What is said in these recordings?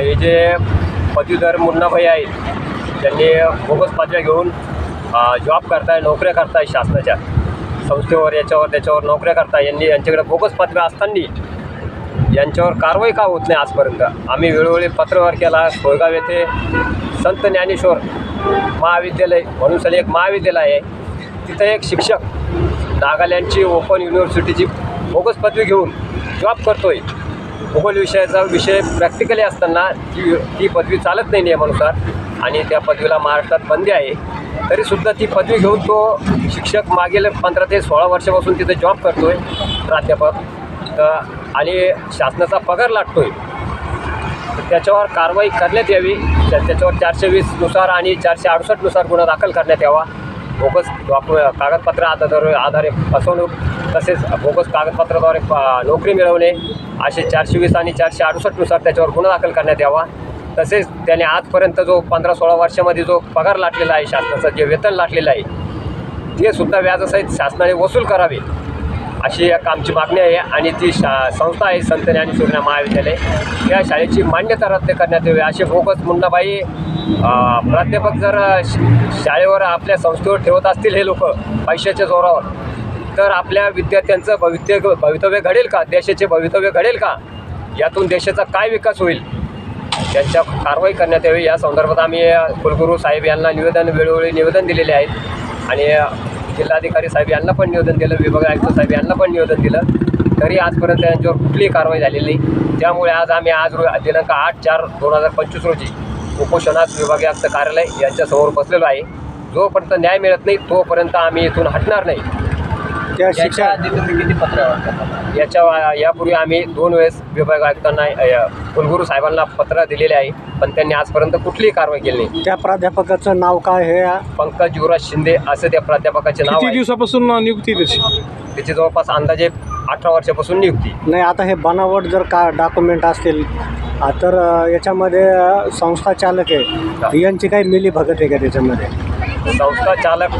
हे जे पदवीधर मुन्नाभाई आहेत त्यांनी बोगस पदव्या घेऊन जॉब करताय नोकऱ्या करताय शासनाच्या. संस्थेवर याच्यावर त्याच्यावर नोकऱ्या करताय. यांनी यांच्याकडे बोगस पदव्या असताना यांच्यावर कारवाई का होत नाही आजपर्यंत? आम्ही वेळोवेळी पत्रव्यवहार केला. सोयगाव येथे संत ज्ञानेश्वर महाविद्यालय म्हणून सनी एक महाविद्यालय आहे. तिथं एक शिक्षक नागालँडची ओपन युनिव्हर्सिटीची बोगस पदवी घेऊन जॉब करतोय. भूगोल विषयाचा विषय प्रॅक्टिकली असताना ती ती पदवी चालत नाही नियमानुसार आणि त्या पदवीला महाराष्ट्रात बंदी आहे. तरीसुद्धा ती पदवी घेऊन तो शिक्षक मागील पंधरा ते सोळा वर्षापासून तिथे जॉब करतो आहे प्राध्यापक. तर आणि शासनाचा पगार लागतोय तर त्याच्यावर कारवाई करण्यात यावी. त्याच्यावर चारशे वीसनुसार आणि चारशे अडुसष्टनुसार गुन्हा दाखल करण्यात यावा. बोगस कागदपत्र आधार आधारे फसवणूक तसेच बोगस कागदपत्राद्वारे नोकरी मिळवणे असे चारशे वीस आणि चारशे अडुसष्टनुसार त्याच्यावर गुन्हा दाखल करण्यात यावा. तसेच त्याने आजपर्यंत जो पंधरा सोळा वर्षामध्ये जो पगार लाटलेला आहे शासनाचं जे वेतन लाटलेलं आहे ते सुद्धा व्याजासहित शासनाने वसूल करावे अशी एक आमची मागणी आहे. आणि ती शा संस्था आहे संत ज्ञानेश्वरी महाविद्यालय. या शाळेची मान्यता रद्द करण्यात यावी असे बोगस मुंडाबाई प्राध्यापक जर श- शाळेवर आपल्या संस्थेवर ठेवत असतील हे लोक पैशाच्या जोरावर तर आपल्या विद्यार्थ्यांचं भवित्य भवितव्य घडेल का? देशाचे भवितव्य घडेल का? यातून देशाचा काय विकास होईल? त्यांच्या कारवाई करण्यात यावी. या संदर्भात आम्ही कुलगुरू साहेब यांना निवेदन वेळोवेळी निवेदन दिलेले आहेत. आणि जिल्हाधिकारी साहेब यांना पण निवेदन दिलं. विभाग आयुक्त साहेब यांना पण निवेदन दिलं. तरी आजपर्यंत यांच्यावर कुठलीही कारवाई झालेली नाही. त्यामुळे आज आम्ही आज रो दिनांक आठ चार दोन हजार पंचवीस रोजी उपोषणात विभागीय आयुक्त कार्यालय यांच्यासमोर बसलेलो आहे. जोपर्यंत न्याय मिळत नाही तोपर्यंत आम्ही इथून हटणार नाही. त्या याच्या शिक्षण आधी तुम्ही किती पत्रव्यवहार करता याच्या यापूर्वी आम्ही दोन वेळेस विभाग आयुक्तांना कुलगुरू साहेबांना पत्र दिलेले आहे पण त्यांनी आजपर्यंत कुठलीही कारवाई केली नाही. त्या प्राध्यापकाचं नाव काय हे पंकज युवराज शिंदे असं त्या प्राध्यापकाचे नाव किती दिवसापासून नियुक्ती त्याची? त्याची जवळपास अंदाजे अठरा वर्षापासून नियुक्ती. नाही आता हे बनावट जर का डॉक्युमेंट असतील आ, तर अ, याच्यामध्ये अ, संस्था चालक आहे. यांची काही मिली भगत आहे का त्याच्यामध्ये? संस्था चालक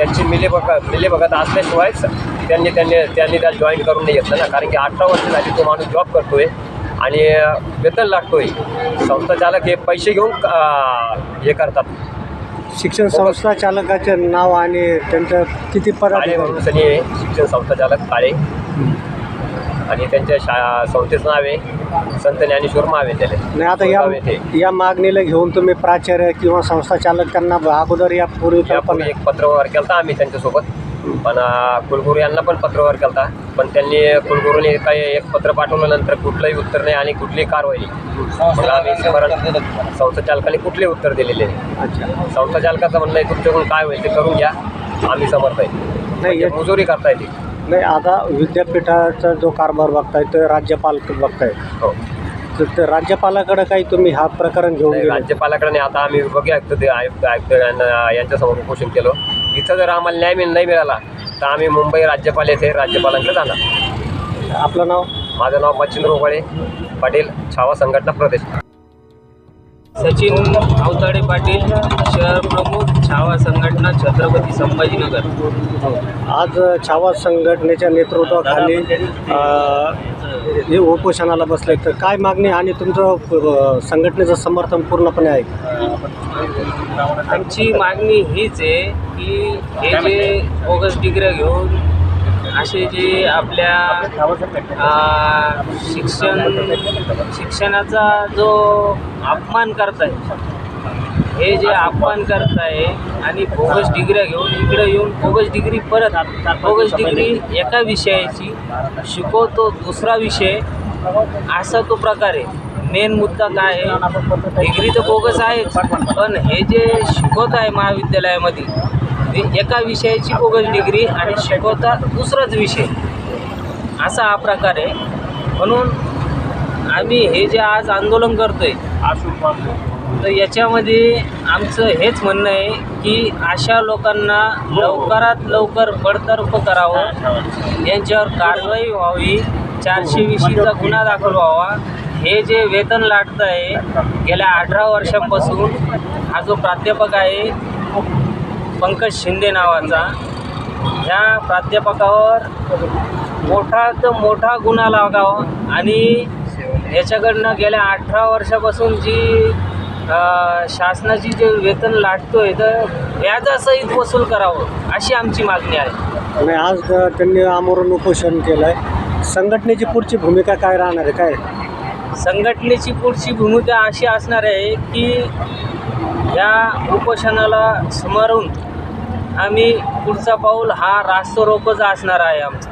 यांची मिलीभग मिलीभगत असल्याशिवायच त्यांनी त्यांनी त्यांनी त्याला जॉईन करून नाही घेतलं ना. कारण की अठरा वर्ष झाली तो माणूस जॉब करतोय आणि वेतन लागतोय. संस्था चालक हे पैसे घेऊन अ, हे करतात. शिक्षण संस्था चालकाचे नाव आणि त्यांचं किती पद म्हणून आहे? शिक्षण संस्था चालक काळे. आणि त्यांच्या शा संस्थेचं नाव आहे संत ज्ञानेश्वर महाविद्यालय नाही आता. या या मागणीला घेऊन तुम्ही प्राचार्य किंवा संस्था चालक त्यांना अगोदर या पूर्वी पण यापूर्वी एक पत्रव्यवहार केला आम्ही त्यांच्यासोबत. पण अ, कुलगुरू यांना पण पत्रव्यवहार केला पण त्यांनी कुलगुरूने काही एक पत्र पाठवलं नंतर कुठलंही उत्तर नाही आणि कुठलीही कारवाई नाही मग आम्ही स्मरण संस्था चालकाने कुठले उत्तर दिलेले नाही. अच्छा. संस्था चालकाचं म्हणणं आहे तुमच्याकडून काय होईल ते करून घ्या. आम्ही समर्थ आहे. म्हणजे मुजोरी करता येते नाही आता विद्यापीठाचा जो कारभार बघताय तो राज्यपाल बघताय. हो. तर ते राज्यपालाकडे काही तुम्ही हा प्रकरण घेऊन गेले? राज्यपालाकडे नाही, आता आम्ही विभागीय आयुक्त ते आयुक्त आयुक्त यांना यांच्यासमोर उपोषण केलं. इथं जर आम्हाला न्याय मिळ नाही मिळाला तर आम्ही मुंबई राज्यपाल येथे राज्यपालांकडे जाणार. आपलं नाव? माझं नाव मच्छिंद्र उबाळे पाटील छावा संघटना प्रदेश. सचिन अवताडे पाटील शहर प्रमुख छावा संघटना छत्रपती संभाजीनगर. आज छावा संघटनेच्या नेतृत्वाखाली हे उपोषणाला बसले तर काय मागणी आणि तुमचं संघटनेचं समर्थन पूर्णपणे आहे? आमची मागणी हीच आहे की हे जे बोगस डिग्र्या घेऊन असे जे आपल्या शिक्षण शिक्षणाचा जो अपमान करताय हे जे अपमान करताय आणि बोगस डिग्र्या घेऊन इकडे येऊन बोगस डिग्री परत बोगस डिग्री एका विषयाची शिकवतो दुसरा विषय असा तो प्रकार आहे. मेन मुद्दा काय आहे? डिग्री तर बोगस आहेच पण हे जे शिकवत आहे महाविद्यालयामध्ये म्हणजे एका विषयाची बोगस डिग्री आणि शिकवता दुसराच विषय. असा हा प्रकार आहे. म्हणून आम्ही हे जे आज आंदोलन करतोय तर याच्यामध्ये आमचं हेच म्हणणं आहे की अशा लोकांना लवकरात लवकर बडतर्फ करावं. यांच्यावर कारवाई व्हावी. चारशे विषयीचा गुन्हा दाखल व्हावा. हे जे वेतन लाटत आहे गेल्या अठरा वर्षांपासून हा जो प्राध्यापक आहे पंकज शिंदे नावाचा. ह्या प्राध्यापकावर मोठा तर मोठा गुन्हा लागावा आणि याच्याकडनं गेल्या अठरा वर्षापासून जी शासनाची जे वेतन लाटतोय तर व्याजासहित वसूल करावं अशी आमची मागणी आहे. आणि आज त्यांनी आमरण उपोषण केलं आहे संघटनेची पुढची भूमिका काय राहणार आहे? काय? संघटनेची पुढची भूमिका अशी असणार आहे की या उपोषणाला स्मरून आम्ही पुढचा पाऊल हा रास्तरोकोचा असणार आहे आमचा.